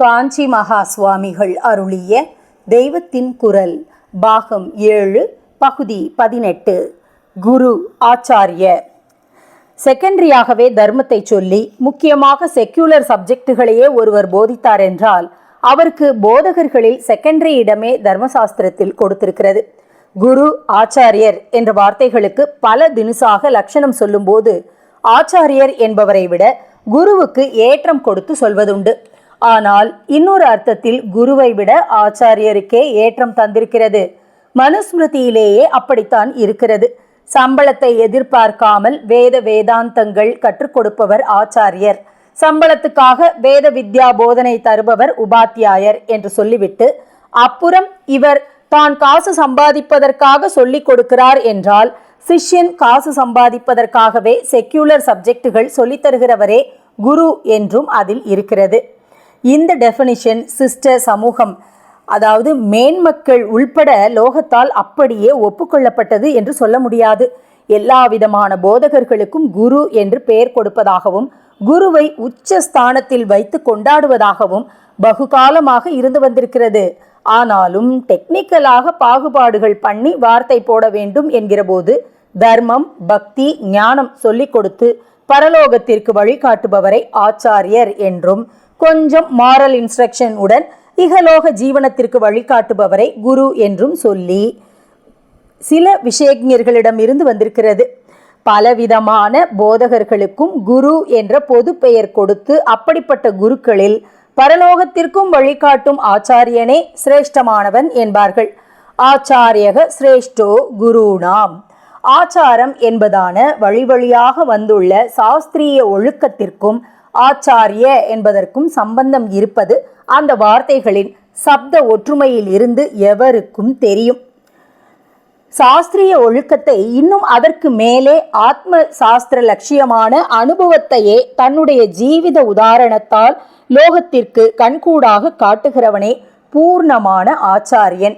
காஞ்சி மகா சுவாமிகள் அருளிய தெய்வத்தின் குரல் பாகம் ஏழு பகுதி பதினெட்டு. குரு ஆச்சாரிய. செகண்டரியாகவே தர்மத்தை சொல்லி முக்கியமாக செக்யூலர் சப்ஜெக்டுகளையே ஒருவர் போதித்தார் என்றால் அவருக்கு போதகர்களில் செகண்டரி இடமே தர்மசாஸ்திரத்தில் கொடுத்திருக்கிறது. குரு ஆச்சாரியர் என்ற வார்த்தைகளுக்கு பல தினுசாக லட்சணம் சொல்லும்போது ஆச்சாரியர் என்பவரை விட குருவுக்கு ஏற்றம் கொடுத்து சொல்வதுண்டு. ஆனால் இன்னொரு அர்த்தத்தில் குருவை விட ஆச்சாரியருக்கே ஏற்றம் தந்திருக்கிறது. மனுஸ்மிருதியிலேயே அப்படித்தான் இருக்கிறது. சம்பளத்தை எதிர்பார்க்காமல் வேத வேதாந்தங்கள் கற்றுக் கொடுப்பவர் ஆச்சாரியர். சம்பளத்துக்காக வேத வித்யா போதனை தருபவர் உபாத்தியாயர் என்று சொல்லிவிட்டு அப்புறம் இவர் தான் காசு சம்பாதிப்பதற்காக சொல்லிக் கொடுக்கிறார் என்றால் சிஷ்யன் காசு சம்பாதிப்பதற்காகவே செக்யூலர் சப்ஜெக்டுகள் சொல்லித்தருகிறவரே குரு என்றும் அதில் இருக்கிறது. இந்த டெஃபனிஷன் சிஸ்டர் சமூகம் அதாவது மேன்மக்கள் உள்பட லோகத்தால் அப்படியே ஒப்புக்கொள்ளப்பட்டது என்று சொல்ல முடியாது. எல்லா விதமான போதகர்களுக்கும் குரு என்று பெயர் கொடுப்பதாகவும் குருவை உச்ச ஸ்தானத்தில் வைத்து கொண்டாடுவதாகவும் பகுகாலமாக இருந்து வந்திருக்கிறது. ஆனாலும் டெக்னிக்கலாக பாகுபாடுகள் பண்ணி வார்த்தை போட வேண்டும் என்கிறபோது தர்மம் பக்தி ஞானம் சொல்லிக் கொடுத்து பரலோகத்திற்கு வழிகாட்டுபவரை ஆச்சாரியர் என்றும் கொஞ்சம் மாரல் இன்ஸ்ட்ரக்ஷன் உடன் இகலோக ஜீவனத்திற்கு வழிகாட்டுபவரை குரு என்றும் சொல்லி சில விஷயஞர்களிடமிருந்து வந்திருக்கிறது. பலவிதமான போதகர்களுக்கும் குரு என்ற பொது பெயர் கொடுத்து அப்படிப்பட்ட குருக்களில் பரலோகத்திற்கும் வழிகாட்டும் ஆச்சாரியனே சிரேஷ்டமானவன் என்பார்கள். ஆச்சாரியக சிரேஷ்டோ குருணாம் ஆச்சாரம் என்பதான வழி வழியாக வந்துள்ள சாஸ்திரிய ஒழுக்கத்திற்கும் ஆச்சாரிய என்பதற்கும் சம்பந்தம் இருப்பது அந்த வார்த்தைகளின் சப்த ஒற்றுமையில் இருந்து எவருக்கும் தெரியும். சாஸ்திரிய ஒழுக்கத்தை இன்னும் அதற்கு மேலே ஆத்ம சாஸ்திர லட்சியமான அனுபவத்தையே தன்னுடைய ஜீவித உதாரணத்தால் லோகத்திற்கு கண்கூடாக காட்டுகிறவனே பூர்ணமான ஆச்சாரியன்.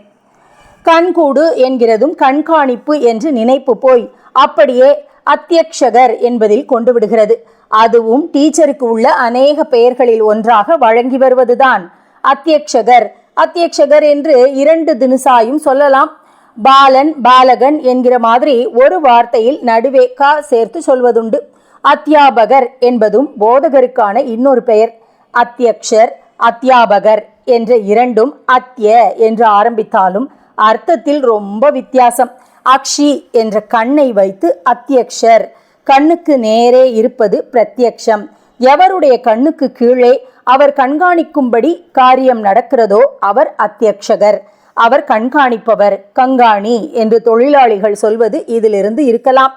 கண்கூடு என்கிறதும் கண்காணிப்பு என்று நினைப்பு போய் அப்படியே அத்தியக்ஷகர் என்பதில் கொண்டு விடுகிறது. அதுவும் டீச்சருக்கு உள்ள அநேக பெயர்களில் ஒன்றாக வழங்கி வருவதுதான் அத்தியக்ஷகர். அத்தியக்ஷகர் என்று இரண்டு தினுசாயும் சொல்லலாம். பாலன் பாலகன் என்கிற மாதிரி ஒரு வார்த்தையில் நடுவே கா சேர்த்து சொல்வதுண்டு. அத்தியாபகர் என்பதும் போதகருக்கான இன்னொரு பெயர். அத்தியக்ஷர் அத்தியாபகர் என்ற இரண்டும் அத்திய என்று ஆரம்பித்தாலும் அர்த்தத்தில் ரொம்ப வித்தியாசம். அக்ஷி என்ற கண்ணை வைத்து அத்தியக்ஷர். கண்ணுக்கு நேரே இருப்பது பிரத்யக்ஷம். எவருடைய கண்ணுக்கு கீழே அவர் கண்காணிக்கும்படி காரியம் நடக்கிறதோ அவர் அத்தியக்ஷகர். அவர் கண்காணிப்பவர் கங்காணி என்று தொழிலாளிகள் சொல்வது இதிலிருந்து இருக்கலாம்.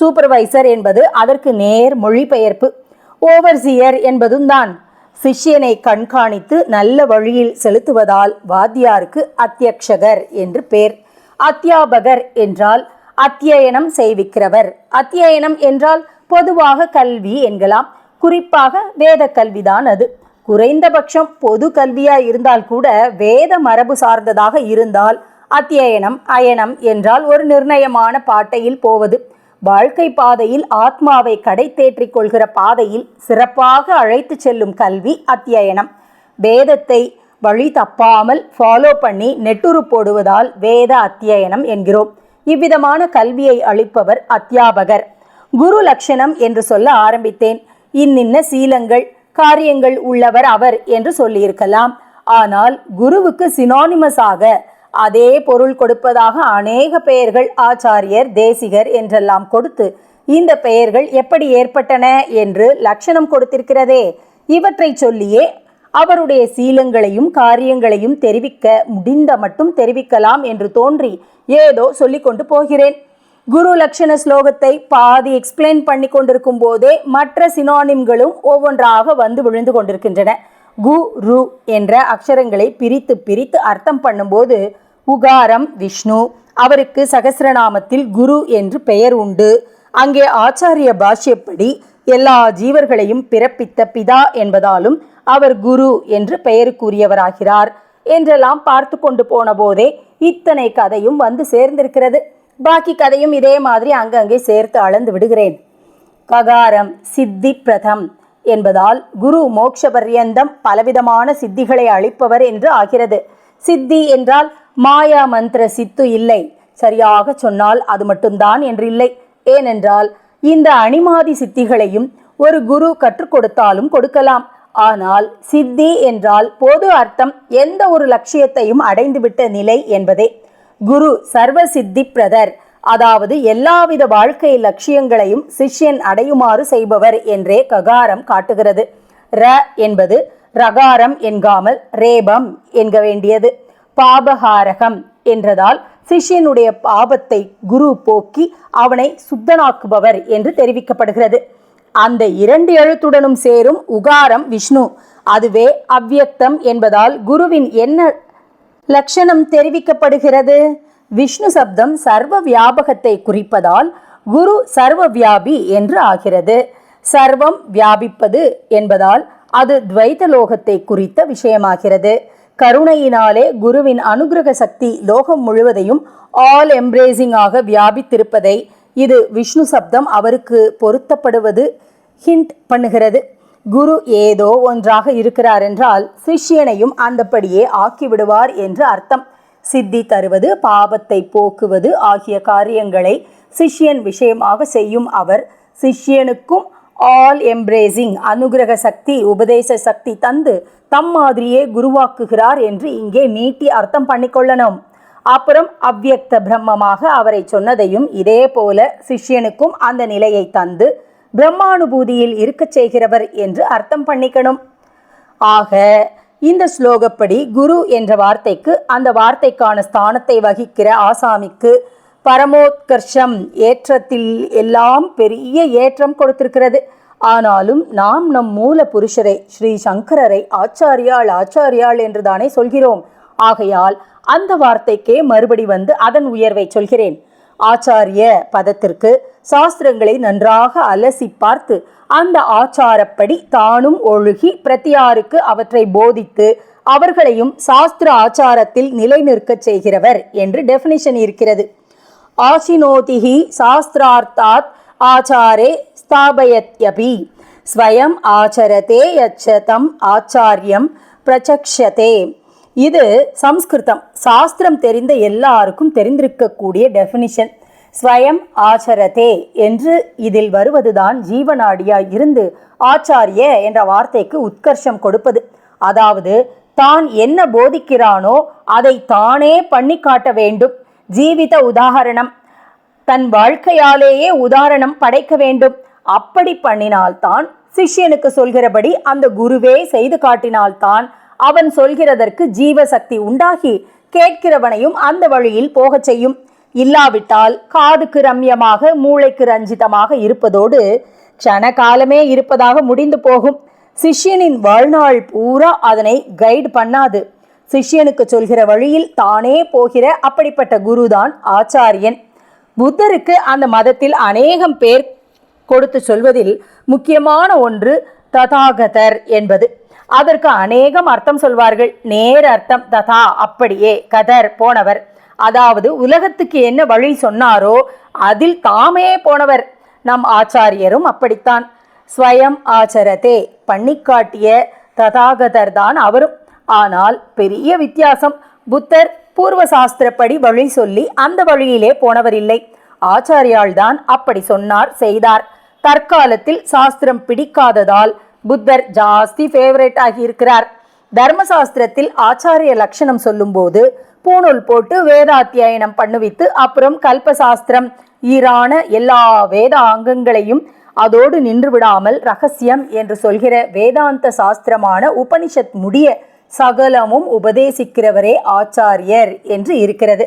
சூப்பர்வைசர் என்பது அதற்கு நேர் மொழிபெயர்ப்பு. ஓவர்சியர் என்பதும் தான் சிஷ்யனை கண்காணித்து நல்ல வழியில் செலுத்துவதால் வாத்தியாருக்கு அத்தியக்ஷகர் என்று பேர். அத்தியாபகர் என்றால் அத்தியனம் செய்விக்கிறவர். அத்தியனம் என்றால் பொதுவாக கல்வி என்கலாம். குறிப்பாக வேத கல்விதான் அது. குறைந்தபட்சம் பொது கல்வியாய் இருந்தால் கூட வேத மரபு சார்ந்ததாக இருந்தால் அத்தியனம் அயனம் என்றால் ஒரு நிர்ணயமான பாட்டையில் போவது. வாழ்க்கை பாதையில் ஆத்மாவை கடை தேற்றிக் கொள்கிற பாதையில் சிறப்பாக அழைத்து செல்லும் கல்வி அத்தியனம். வேதத்தை வழி தப்பாமல் ஃபாலோ பண்ணி நெட்டுரு போடுவதால் வேத அத்தியனம் என்கிறோம். இவ்விதமான கல்வியை அளிப்பவர் அத்தியாபகர். குரு லட்சணம் என்று சொல்ல ஆரம்பித்தேன். இன்னின்ன சீலங்கள் காரியங்கள் உள்ளவர் அவர் என்று சொல்லியிருக்கலாம். ஆனால் குருவுக்கு சினானிமஸாக அதே பொருள் கொடுப்பதாக அநேக பெயர்கள் ஆச்சாரியர் தேசிகர் என்றெல்லாம் கொடுத்து இந்த பெயர்கள் எப்படி ஏற்பட்டன என்று லட்சணம் கொடுத்திருக்கிறதே. இவற்றை சொல்லியே அவருடைய சீலங்களையும் காரியங்களையும் தெரிவிக்க முடிந்த மட்டும் தெரிவிக்கலாம் என்று தோன்றி ஏதோ சொல்லி கொண்டு போகிறேன். குரு லட்சண ஸ்லோகத்தை பாதி எக்ஸ்பிளைன் பண்ணி கொண்டிருக்கும் போதே மற்ற சினானிம்களும் ஒவ்வொன்றாக வந்து விழுந்து கொண்டிருக்கின்றன. கு ரு என்ற அக்ஷரங்களை பிரித்து பிரித்து அர்த்தம் பண்ணும்போது உகாரம் விஷ்ணு அவருக்கு சகசிரநாமத்தில் குரு என்று பெயர் உண்டு. அங்கே ஆச்சாரிய பாஷ்யப்படி எல்லா ஜீவர்களையும் பிறப்பித்த பிதா என்பதாலும் அவர் குரு என்று பெயருக்குரியவராகிறார். என்றெல்லாம் பார்த்து கொண்டு போன போதே இத்தனை கதையும் வந்து சேர்ந்திருக்கிறது. பாக்கி கதையும் இதே மாதிரி அங்கங்கே சேர்த்து அளந்து விடுகிறேன். ககாரம் சித்தி பிரதம் என்பதால் குரு மோக்ஷ பர்யந்தம் பலவிதமான சித்திகளை அளிப்பவர் என்று ஆகிறது. சித்தி என்றால் மாயா மந்திர சித்து இல்லை. சரியாக சொன்னால் அது மட்டும்தான் என்றில்லை. ஏனென்றால் இந்த அணிமாதி சித்திகளையும் ஒரு குரு கற்றுக் கொடுத்தாலும் கொடுக்கலாம். ஆனால் சித்தி என்றால் பொது அர்த்தம் எந்த ஒரு லட்சியத்தையும் அடைந்துவிட்ட நிலை என்பதே. குரு சர்வ சித்தி பிரதர். அதாவது எல்லாவித வாழ்க்கை லட்சியங்களையும் சிஷ்யன் அடையுமாறு செய்பவர் என்றே ககாரம் காட்டுகிறது. ர என்பது ரகாரம் என்காமல் ரேபம் என்க வேண்டியது. பாபகாரகம் என்றதால் சிஷ்யனுடைய பாபத்தை குரு போக்கி அவனை சுத்தனாக்குபவர் என்று தெரிவிக்கப்படுகிறது. அந்த இரண்டு எழுத்துடனும் சேரும் உகாரம் விஷ்ணு. அதுவே அவ்யக்தம் என்பதால் குருவின் என்ன லட்சணம் தெரிவிக்கப்படுகிறது? விஷ்ணு சப்தம் சர்வ வியாபகத்தை குறிப்பதால் குரு சர்வ வியாபி என்று ஆகிறது. சர்வம் வியாபிப்பது என்பதால் அது துவைத லோகத்தை குறித்த விஷயமாகிறது. கருணையினாலே குருவின் அனுகிரக சக்தி லோகம் முழுவதையும் ஆல் எம்ப்ரேசிங்காக வியாபித்திருப்பதை இது விஷ்ணு சப்தம் அவருக்கு பொருத்தப்படுவது ஹிண்ட் பண்ணுகிறது. குரு ஏதோ ஒன்றாக இருக்கிறார் என்றால் சிஷ்யனையும் அந்தப்படியே ஆக்கிவிடுவார் என்று அர்த்தம். சித்தி தருவது பாபத்தை போக்குவது ஆகிய காரியங்களை சிஷ்யன் விஷயமாக செய்யும் அவர். சிஷ்யனுக்கும் ஆல் எம்ப்ரேசிங் அனுகிரக சக்தி உபதேச சக்தி தந்து தம் மாதிரியே குருவாக்குகிறார் என்று இங்கே நீட்டி அர்த்தம் பண்ணிக்கொள்ளணும். அப்புறம் அவ்யக்த பிரம்மமாக அவரை சொன்னதையும் இதே போல சிஷ்யனுக்கும் அந்த நிலையை தந்து பிரம்மானுபூதியில் இருக்கச் செய்கிறவர் என்று அர்த்தம் பண்ணிக்கணும். ஆக இந்த ஸ்லோகப்படி குரு என்ற வார்த்தைக்கு அந்த வார்த்தைக்கான ஸ்தானத்தை வகிக்கிற ஆசாமிக்கு பரமோத்கர்ஷம் ஏற்றத்தில் எல்லாம் பெரிய ஏற்றம் கொடுத்திருக்கிறது. ஆனாலும் நாம் நம் மூல புருஷரை ஸ்ரீ சங்கரரை ஆச்சாரியாள் ஆச்சாரியாள் என்று தானே சொல்கிறோம். ஆகையால் அந்த வார்த்தைக்கே மறுபடி வந்து அதன் உயர்வை சொல்கிறேன். ஆச்சாரிய பதத்திற்கு சாஸ்திரங்களை நன்றாக அலசி பார்த்து அந்த ஆச்சாரப்படி தானும் ஒழுகி பிரத்தியாருக்கு அவற்றை போதித்து அவர்களையும் சாஸ்திர ஆச்சாரத்தில் நிலைநிற்கச் செய்கிறவர் என்று டெஃபினிஷன் இருக்கிறது. ஆசினோதிஹி சாஸ்திரார்த்தாத் ஆச்சாரே ஸ்தாபயத்யபி. ஸ்வயம் ஆச்சரதே யச்சதம் ஆச்சாரியம் பிரச்சக்ஷதே இது சம்ஸ்கிருதம். சாஸ்திரம் தெரிந்த எல்லாருக்கும் தெரிந்திருக்கக்கூடிய டெஃபினிஷன் ஸ்வயம் ஆச்சரதே என்று இதில் வருவதுதான் ஜீவநாடியாய் இருந்து ஆச்சாரிய என்ற வார்த்தைக்கு உத்கர்ஷம் கொடுப்பது. அதாவது தான் என்ன போதிக்கிறானோ அதை தானே பண்ணி காட்ட வேண்டும். ஜீவித உதாகரணம் தன் வாழ்க்கையாலேயே உதாரணம் படைக்க வேண்டும். அப்படி பண்ணினால்தான் சிஷ்யனுக்கு சொல்கிறபடி அந்த குருவே செய்து காட்டினால்தான் அவன் சொல்கிறதற்கு ஜீவசக்தி உண்டாகி கேட்கிறவனையும் அந்த வழியில் போகச் செய்யும். இல்லாவிட்டால் காதுக்கு ரம்யமாக மூளைக்கு ரஞ்சிதமாக இருப்பதோடு க்ஷண காலமே இருப்பதாக முடிந்து போகும். சிஷ்யனின் வாழ்நாள் பூரா அதனை கைடு பண்ணாது. சிஷ்யனுக்கு சொல்கிற வழியில் தானே போகிற அப்படிப்பட்ட குருதான் ஆச்சாரியன். புத்தருக்கு அந்த மதத்தில் அநேகம் பேர் கொடுத்து சொல்வதில் முக்கியமான ஒன்று ததாகதர் என்பது. அதற்கு அநேகம் அர்த்தம் சொல்வார்கள். நேர் அர்த்தம் ததா அப்படியே கதர் போனவர். அதாவது உலகத்துக்கு என்ன வழி சொன்னாரோ அதில் தாமே போனவர். நம் ஆச்சாரியரும் அப்படித்தான். ஸ்வயம் ஆச்சரதே பண்ணிக்காட்டிய ததாகதர் தான் அவரும். ஆனால் பெரிய வித்தியாசம். புத்தர் பூர்வ சாஸ்திரப்படி வழி சொல்லி அந்த வழியிலே போனவர் இல்லை ஆச்சாரியால் தான் அப்படி சொன்னார் செய்தார். தற்காலத்தில் சாஸ்திரம் பிடிக்காததால் புத்தர் ஜாஸ்தி ஃபேவரேட் ஆகி இருக்கிறார். தர்மசாஸ்திரத்தில் ஆச்சாரிய லட்சணம் சொல்லும்போது பூணூல் போட்டு வேதாத்தியாயனம் பண்ணுவித்து அப்புறம் கல்பசாஸ்திரம் ஈரான எல்லா வேத அங்கங்களையும் அதோடு நின்று விடாமல் ரகசியம் என்று சொல்கிற வேதாந்த சாஸ்திரமான உபனிஷத் முடிய சகலமும் உபதேசிக்கிறவரே ஆச்சாரியர் என்று இருக்கிறது.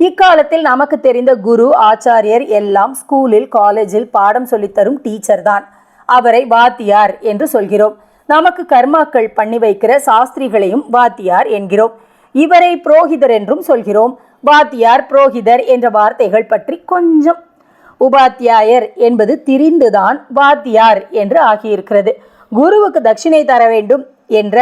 இக்காலத்தில் நமக்கு தெரிந்த குரு ஆச்சாரியர் எல்லாம் ஸ்கூலில் காலேஜில் பாடம் சொல்லித்தரும் டீச்சர் தான். அவரை வாத்தியார் என்று சொல்கிறோம். நமக்கு கர்மாக்கள் பண்ணி வைக்கிற சாஸ்திரிகளையும் வாத்தியார் என்கிறோம். இவரை புரோகிதர் என்றும் சொல்கிறோம். வாத்தியார் புரோகிதர் என்ற வார்த்தைகள் பற்றி கொஞ்சம் உபாத்தியாயர் என்பது திரிந்துதான் வாத்தியார் என்று ஆகியிருக்கிறது. குருவுக்கு தட்சிணை தர வேண்டும் என்ற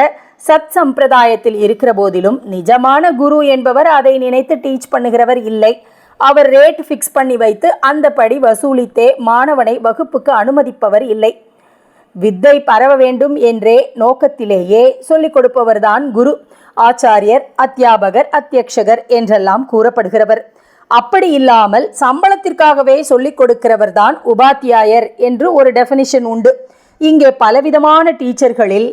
சத் சம்பிரதாயத்தில் இருக்கிற போதிலும் நிஜமான குரு என்பவர் அதை நினைத்து டீச் பண்ணுகிறவர் இல்லை. அவர் ரேட் ஃபிக்ஸ் பண்ணி வைத்து அந்த படி வசூலித்தே மாணவனை வகுப்புக்கு அனுமதிப்பவர் இல்லை. வித்தை பரவ வேண்டும் என்றே நோக்கத்திலேயே சொல்லிக் கொடுப்பவர்தான் குரு ஆச்சாரியர் அத்தியாபகர் அத்தியக்ஷகர் என்றெல்லாம் கூறப்படுகிறவர். அப்படி இல்லாமல் சம்பளத்திற்காகவே சொல்லிக் கொடுக்கிறவர் தான் உபாத்தியாயர் என்று ஒரு டெஃபினிஷன் உண்டு. இங்கே பலவிதமான டீச்சர்களில்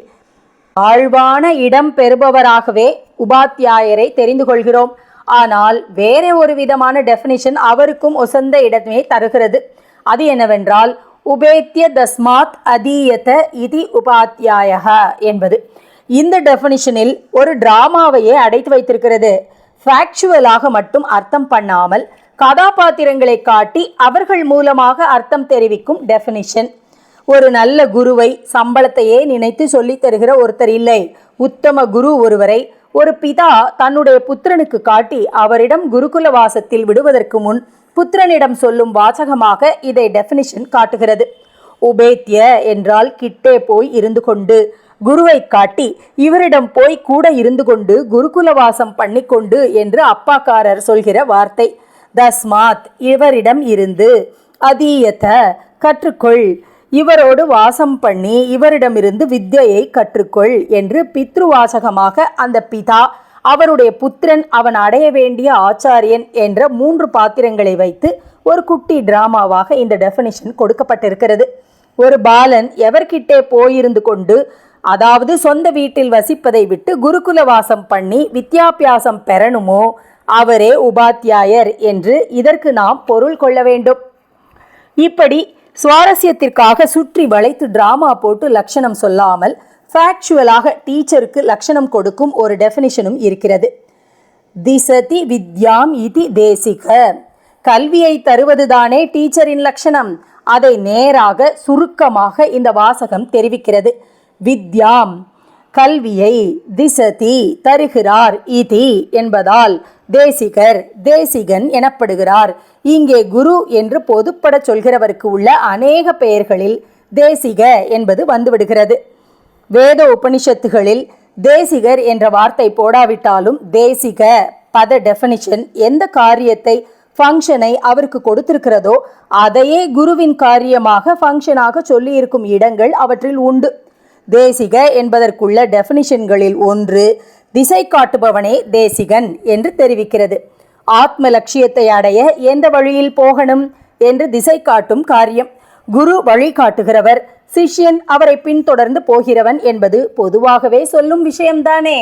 ஆழ்வான இடம் பெறுபவராகவே உபாத்தியாயரை தெரிந்து கொள்கிறோம். ஆனால் வேற ஒரு விதமான டெஃபினிஷன் அவருக்கும் ஒசந்த இடமே தருகிறது. அது என்னவென்றால் உபேத்திய தஸ்மாத் அதீயத இதி உபாத்தியாய என்பது. இந்த டெஃபினிஷனில் ஒரு டிராமாவையே அடைத்து வைத்திருக்கிறது. ஃபேக்சுவலாக மட்டும் அர்த்தம் பண்ணாமல் கதாபாத்திரங்களை காட்டி அவர்கள் மூலமாக அர்த்தம் தெரிவிக்கும் டெஃபினிஷன் ஒரு நல்ல குருவை சம்பளத்தையே நினைத்து சொல்லித் தருகிற ஒருத்தர் இல்லை. உத்தம குரு ஒருவரை ஒரு பிதா தன்னுடைய புத்திரனுக்கு காட்டி அவரிடம் குருகுல வாசத்தில் விடுவதற்கு முன் புத்திரனிடம் சொல்லும் வாசகமாக இதை டெஃபினிஷன் காட்டுகிறது. உபேத்திய என்றால் கிட்டே போய் இருந்து கொண்டு குருவை காட்டி இவரிடம் போய் கூட இருந்து கொண்டு குருகுல வாசம் பண்ணிக்கொண்டு என்று அப்பாக்காரர் சொல்கிற வார்த்தை. தஸ்மாத் இவரிடம் இருந்து அதீயத கற்றுக்கொள் இவரோடு வாசம் பண்ணி இவரிடமிருந்து வித்தியை கற்றுக்கொள் என்று பித்ருவாசகமாக அந்த பிதா அவருடைய புத்திரன் அவன் அடைய வேண்டிய ஆச்சாரியன் என்ற மூன்று பாத்திரங்களை வைத்து ஒரு குட்டி டிராமாவாக இந்த டெஃபினிஷன் கொடுக்கப்பட்டிருக்கிறது. ஒரு பாலன் எவர்கிட்டே போயிருந்து கொண்டு அதாவது சொந்த வீட்டில் வசிப்பதை விட்டு குருகுல வாசம் பண்ணி வித்யாபியாசம் பெறணுமோ அவரே உபாத்தியாயர் என்று இதற்கு நாம் பொருள் கொள்ள வேண்டும். இப்படி சுவாரஸ்யத்திற்காக சுற்றி வளைத்து டிராமா போட்டு லட்சணம் சொல்லாமல் ஃபேக்சுவலாக டீச்சருக்கு லட்சணம் கொடுக்கும் ஒரு டெஃபினிஷனும் இருக்கிறது. திசதி வித்யாம் இதி தேசிக. கல்வியை தருவதுதானே டீச்சரின் லட்சணம். அதை நேராக சுருக்கமாக இந்த வாசகம் தெரிவிக்கிறது. வித்யாம் கல்வியை திசதி தருகிறார் இதி என்பதால் தேசிகர் தேசிகன் எனப்படுகிறார். இங்கே குரு என்று பொதுப்பட சொல்கிறவருக்கு உள்ள அநேக பெயர்களில் தேசிக என்பது வந்துவிடுகிறது. வேத உபனிஷத்துகளில் தேசிகர் என்ற வார்த்தை போடாவிட்டாலும் தேசிக பத டெஃபனிஷன் எந்த காரியத்தை ஃபங்க்ஷனை அவருக்கு கொடுத்திருக்கிறதோ அதையே குருவின் காரியமாக ஃபங்க்ஷனாக சொல்லியிருக்கும் இடங்கள் அவற்றில் உண்டு. தேசிக என்பதற்குள்ள டெஃபனிஷன்களில் ஒன்று திசை காட்டுபவனே தேசிகன் என்று தெரிவிக்கிறது. ஆத்ம லட்சியத்தை அடைய எந்த வழியில் போகணும் என்று திசை காட்டும் காரியம். குரு வழிகாட்டுகிறவர் சிஷ்யன் அவரை பின்தொடர்ந்து போகிறவன் என்பது பொதுவாகவே சொல்லும் விஷயம்தானே?